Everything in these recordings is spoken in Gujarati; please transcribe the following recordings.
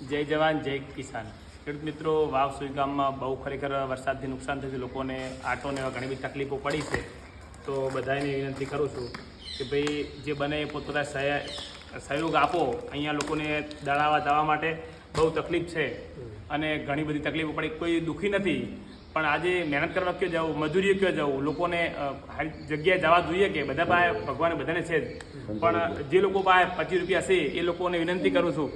જય જવાન, જય કિસાન. ખેડૂત મિત્રો, વાવ સુઈ બહુ ખરેખર વરસાદથી નુકસાન થયું લોકોને આટોને ઘણી બધી તકલીફો પડી છે. તો બધાને વિનંતી કરું છું કે ભાઈ, જે બને એ સહય- સહયોગ આપો. અહીંયા લોકોને દળાવા દવા માટે બહુ તકલીફ છે અને ઘણી બધી તકલીફો પડી. કોઈ દુઃખી નથી. પણ આજે મહેનત કરવા ક્યો જવું મજૂરીએ કયો જવું લોકોને જગ્યાએ જવા જોઈએ કે બધા પાસે ભગવાન બધાને છે જ. પણ જે લોકો પાસે પચીસ રૂપિયા છે, એ લોકોને વિનંતી કરું છું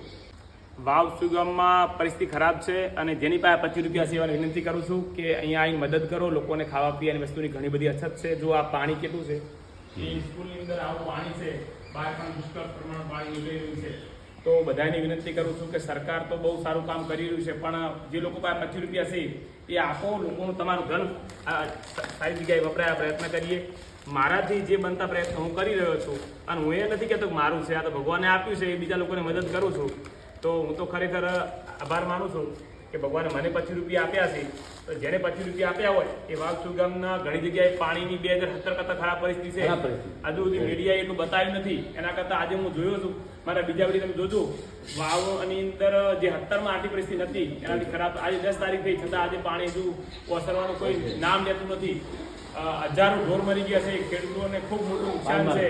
વાવ સુગમમાં પરિસ્થિતિ ખરાબ છે અને જેની પાસે પચીસ રૂપિયા સેવાની વિનંતી કરું છું કે અહીંયા આવીને મદદ કરો લોકોને ખાવા પીવાની વસ્તુની ઘણી બધી અછત છે. જો આ પાણી કેટલું છે? એ સ્કૂલની અંદર આવું પાણી છે. બહાર પણ પુષ્કળ પ્રમાણ પાણી નીકળી રહ્યું છે. તો બધાની વિનંતી કરું છું કે સરકાર તો બહુ સારું કામ કરી રહ્યું છે પણ જે લોકો પાસે પચીસ રૂપિયા છે એ આપો લોકોનું તમારું ધન સારી જગ્યાએ વપરાય પ્રયત્ન કરીએ. મારાથી જે બનતા પ્રયત્ન હું કરી રહ્યો છું અને હું એ નથી કહેતો મારું છે આ તો ભગવાને આપ્યું છે એ બીજા લોકોને મદદ કરું છું. તો હું તો ખરેખર આભાર માનું છું. કે ભગવાને મને પચીસ રૂપિયા આપ્યા છે તો જેને પચીસ રૂપિયા આપ્યા હોય એ વાઘ સુગામના ઘણી જગ્યાએ પાણીની બે હજાર સત્તર કરતાં ખરાબ પરિસ્થિતિ છે. હજુ સુધી મીડિયાએ એટલું બતાવ્યું નથી. એના કરતાં આજે હું જોયો છું. મારા બીજા બધી તમે જોજો. વાવની અંદર જે સત્તરમાં આટલી પરિસ્થિતિ નથી એનાથી ખરાબ. આજે દસ તારીખ થઈ છતાં આજે પાણી હજુ ઓસરવાનું કોઈ નામ લેતું નથી. હજારો ઢોર મરી ગયા છે. ખેડૂતોને ખૂબ મોટું નુકસાન છે.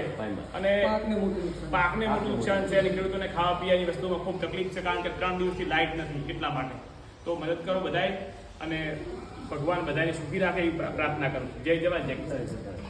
અને પાકને મોટું નુકસાન. પાકને મોટું નુકસાન છે અને ખેડૂતોને ખાવા પીવાની વસ્તુમાં ખૂબ તકલીફ છે કારણ કે ત્રણ દિવસથી લાઇટ નથી એટલા માટે. તો મદદ કરો બધાય અને ભગવાન બધાને સુખી રાખે એવી પ્રાર્થના કરું જય જવાન, જય